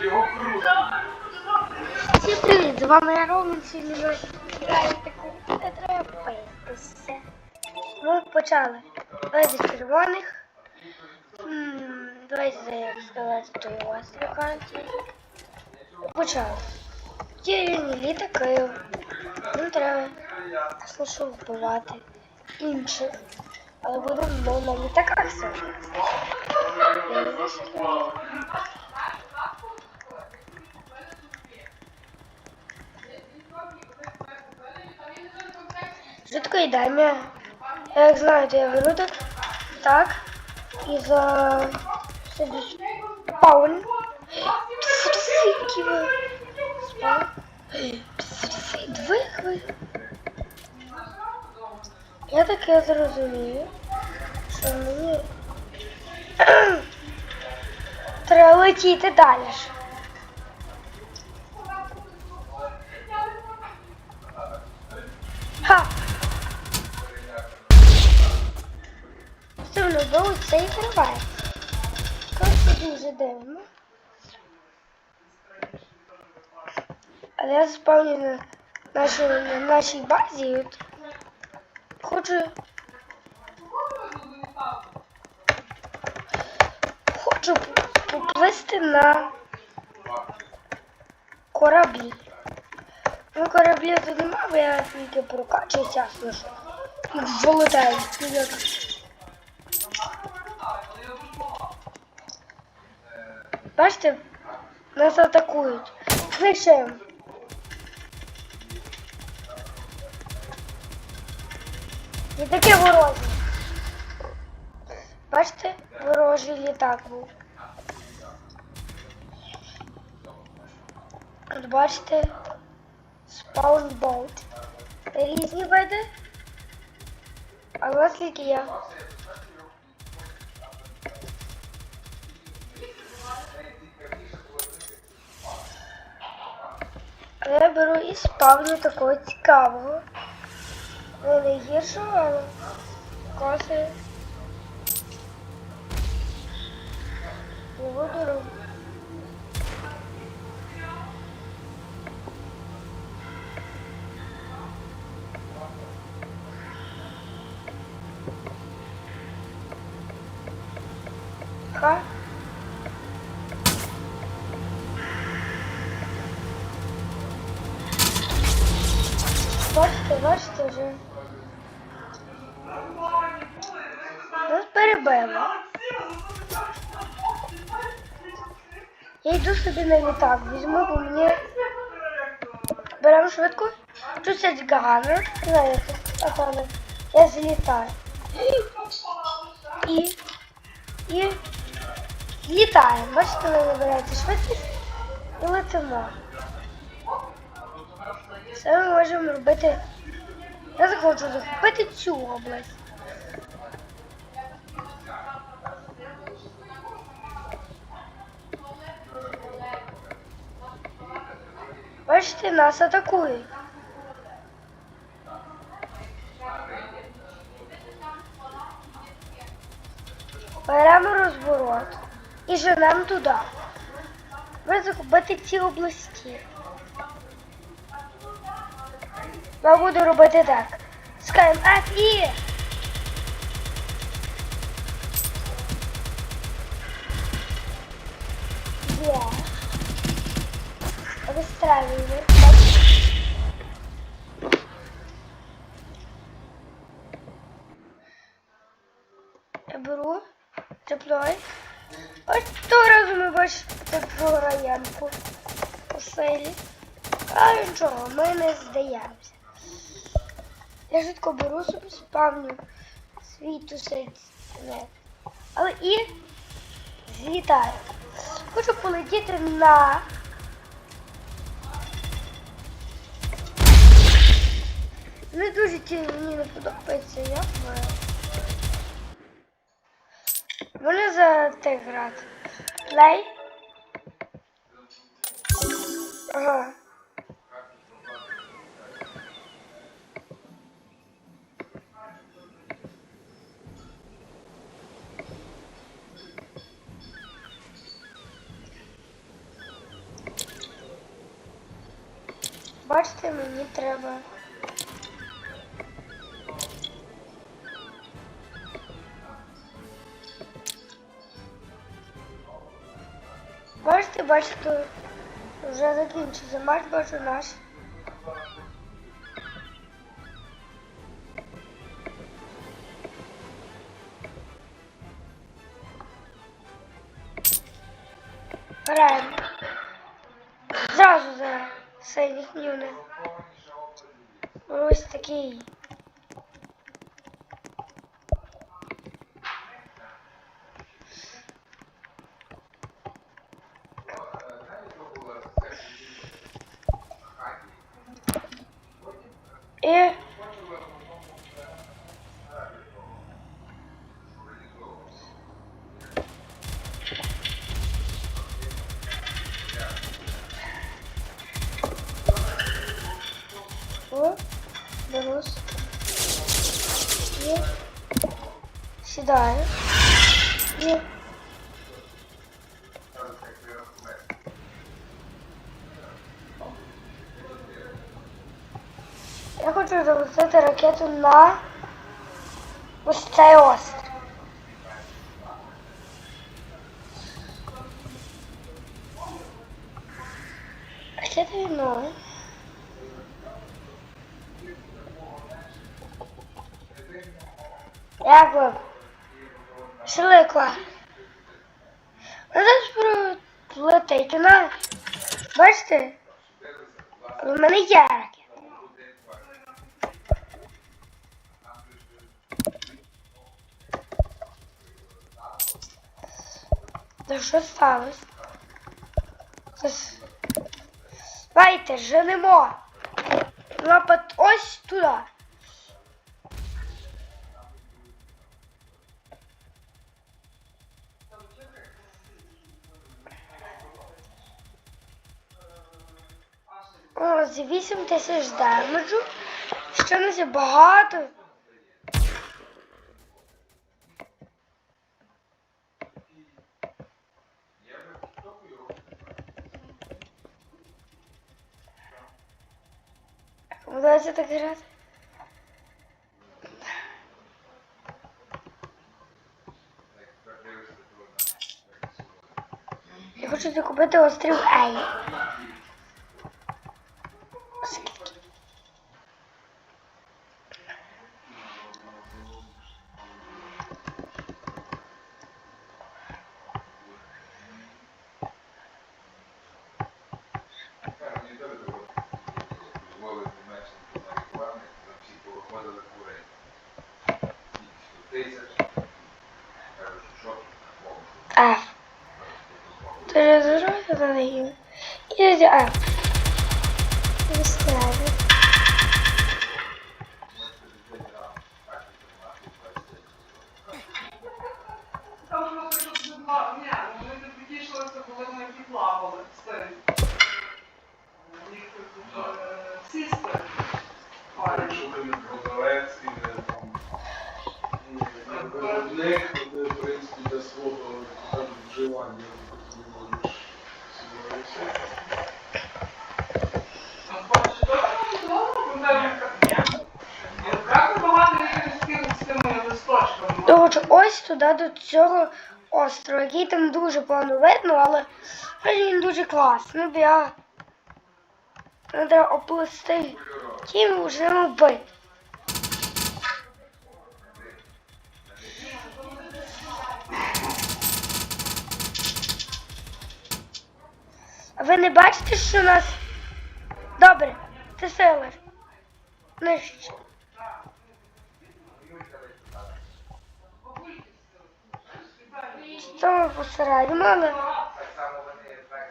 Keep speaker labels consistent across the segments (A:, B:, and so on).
A: Його.
B: Всім привіт! З вами я Роман, сьогодні ми граємо таку не треба питися. Ми почали. Давайте з червоних. Давайте, сказати, то у вас карті. Почали. Є рівні літаки. Нам треба слышу вбивати інших. Але будемо на літаках. Я не знаю, що це. Жидко їдання. Як знаєте, я беру так, так і за спаун. Фотофіків. Спаун. Двигви. Я таке зрозумію, що мені треба летіти далі. Я заспавню на нашій, на нашій базі. От хочу. Хочу поплисти на кораблі. Ну, кораблі тут нема, бо я тільки прокачуюсь, ясно, що. Як... Бачите, нас атакують. Слышим. І таке ворожі. Бачите, ворожий літак був. От бачите, спаунбоут. Різні види. А у вас скільки є? А я беру і спавню такого цікавого. Не найгіршого, але коси. Не буду робити. Ха. Бачите, бачите. Нас. Я йду собі на літак, візьму, бо мені беремо знаю, як це ганер. Я злітаю. І. І. Літаємо. Бачите, ви набираєте швидкість і летимо. Це ми можемо робити. Я захочу захопити цю область. Бачите, нас атакують. Беремо розворот і женемо туди. Ви захопити ці області. Я буду робити так. Скаємо і. Є. Вистрелюємо. Я беру, цеплюю. Ось того разу ми бачимо таку раєнку по силі. А нічого, ми не здаємося. Я швидко беру собі спавню свій тусець. Але і злітаю. Хочу полетіти на. Не дуже тільки мені не подобається, я маю. Вони за те грати. Плей. Ага. Бачите, мені треба. Бачите, вже закінчився матч, бачу наш. Сідаю. І я хочу запустити ракету на ось цей. Вона зараз летить. Вона, бачите, у мене є ракета. Та що сталося? Давайте, женемо. Напад ось туди. Ось 8 тисяч демеджу. Ще не є багато. Вдалося так грати. Я хочу закупити острів Ей. out of here. Туди до цього острова, який там дуже погано видно, але він дуже класний. Ну, я треба оплести тім вже. А ви не бачите, що у нас добре, це селер. Нижче. Що ми посередимо, але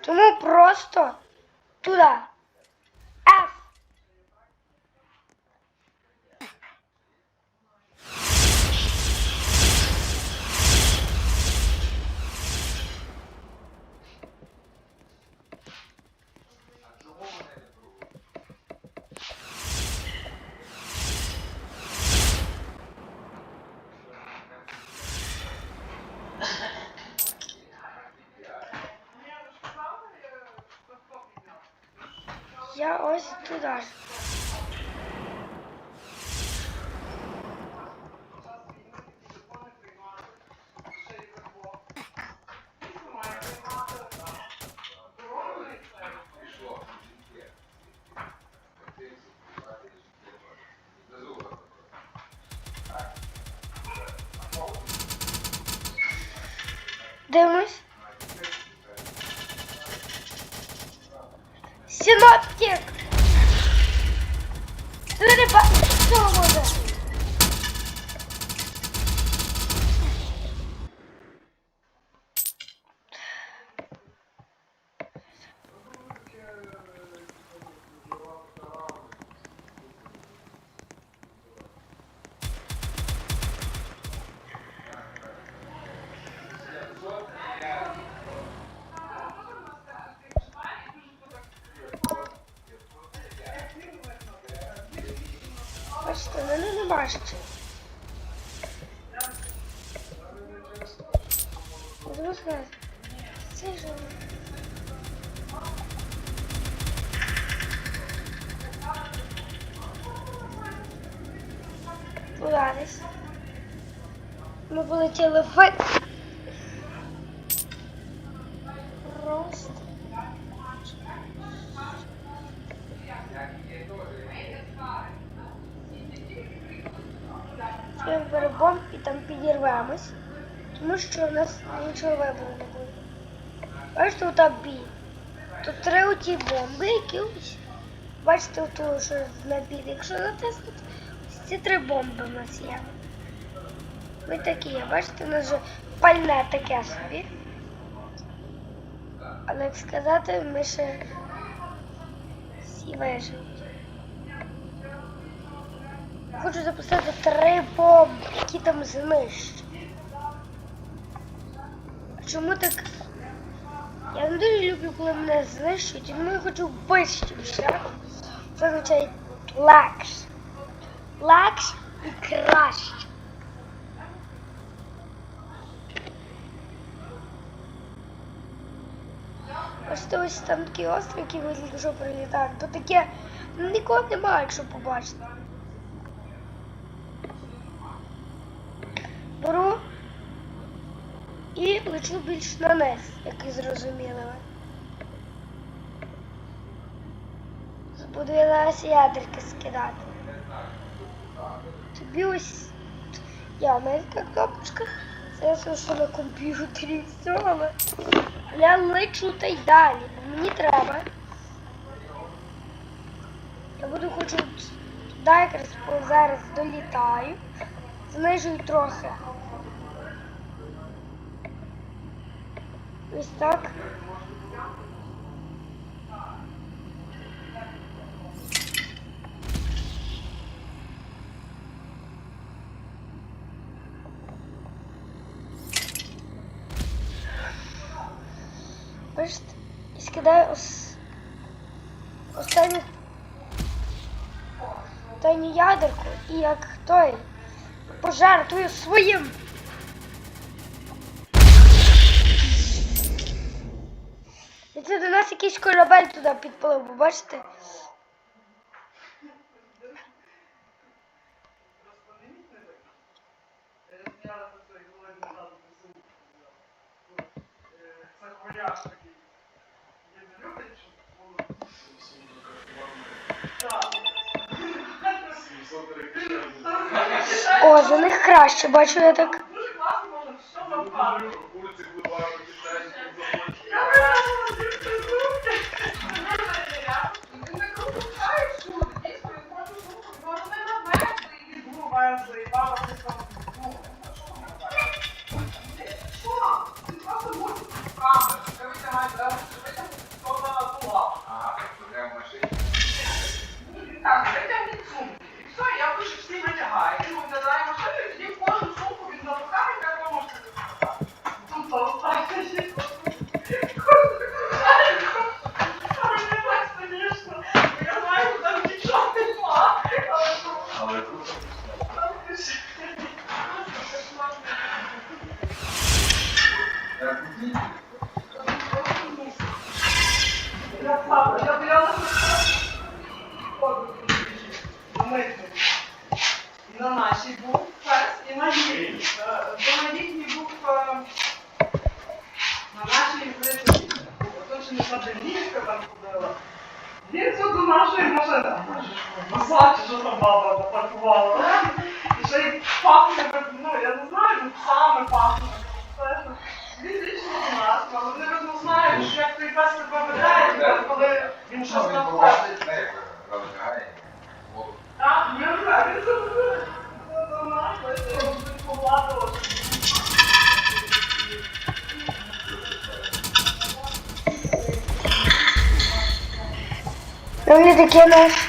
B: тому просто туди.
C: Я ось туди полетіли в... Просто... Беремо і там підірвемось, тому що в нас нічого вибору не буде. Бачите, тут бій. Тут три оті бомби, які. Бачите, оту, що на бій. Якщо натиснути, ось ці три бомби в нас є. Ви такі бачите, у нас вже пальне таке собі. Але як сказати, ми ще всі виживуть. Хочу запустити три бомби, які там знищать. Чому так? Я не дуже люблю, коли мене знищують, тому я хочу шляхом. Це означає легше. Легше і краще. Бачите, ось там такий острів, який ви тільки що. То таке нікого немає, якщо побачите. Беру і лечу більш на низ, як і зрозуміли ви. Ядерки скидати. Тобі ось я в мене така кнопочка. Це все, що на комп'ютері все, я лечу та й далі, мені треба. Я буду хочу туди якраз зараз долітаю. Знижую трохи. Ось так. Бачите? І скидаю ос... останню останню ядерку і як той пожертвую своїм. І це до нас якийсь корабель туди підплив, бачите?
D: Саквояж такий. Є не люблять, щоб було. Так.
A: 700 реквізитів.
C: О, за них краще, бачу я так.
A: Вулиці
D: Ну,
A: мені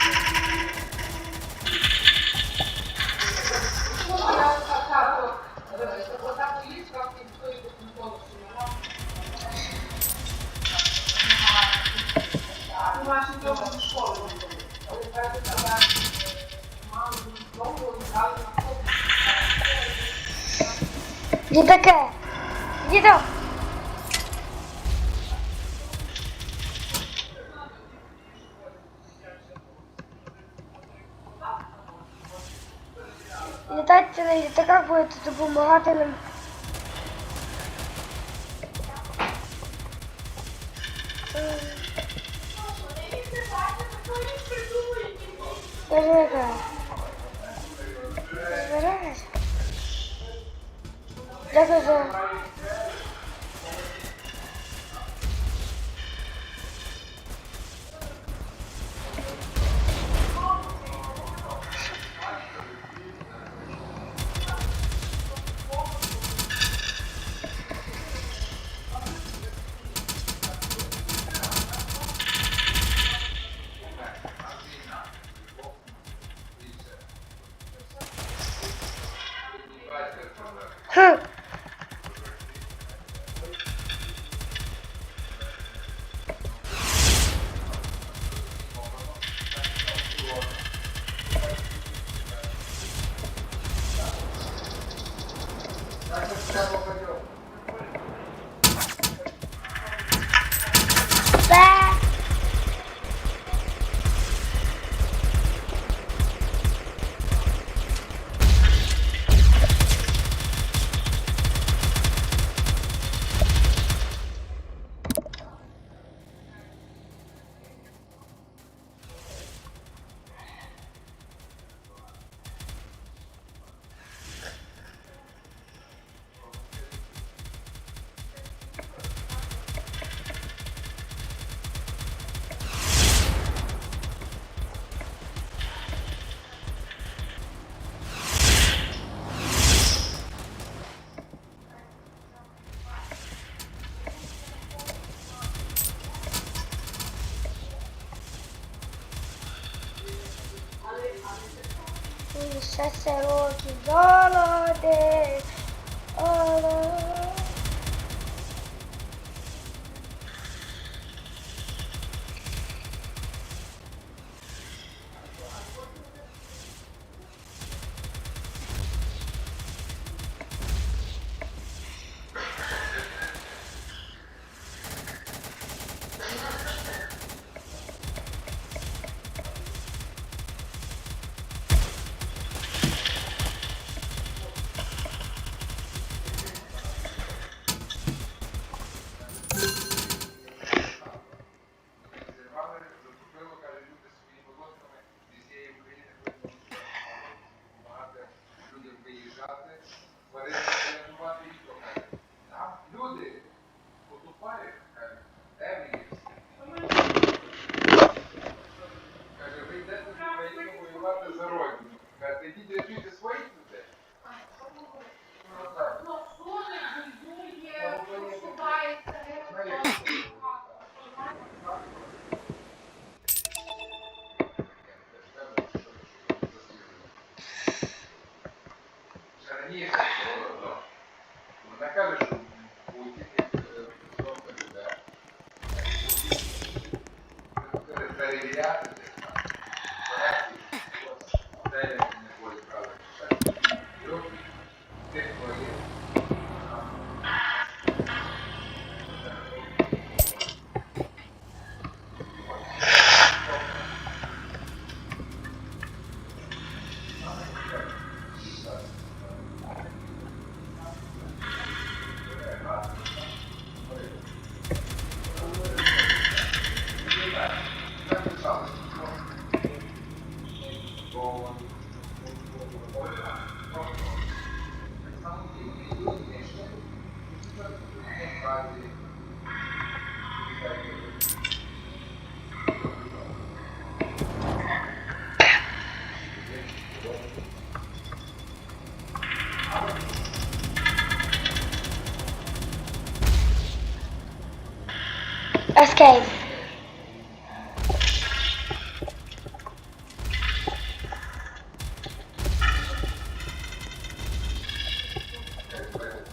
A: допомагати нам.
B: きごろで
D: す。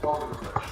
D: Então,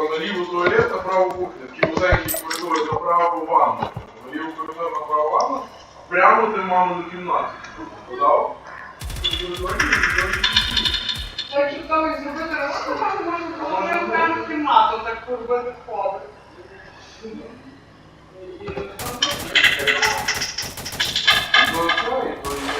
D: На
E: ліву туалет, на
D: праву кухню, такі вузенькі коридори на праву ванну,
F: на ліву коридор на праву
D: ванну, а
A: прямо ти маму до кімнаті. Подав?
E: Ну, якщо там зробити роботу, то можна було прямо в кімнату так робити входи.
A: Ну, і.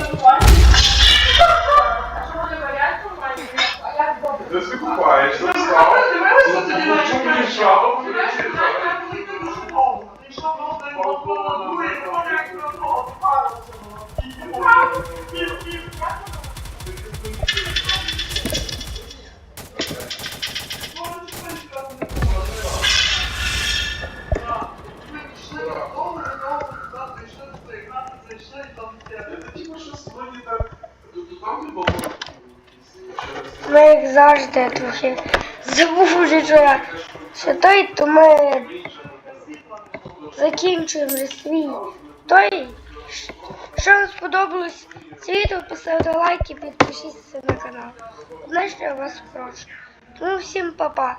E: закінчуємо свій той. Що вам сподобалось це відео, поставте і підпишіться на канал. Знаєш, що я вас прошу. Ну всім па-па.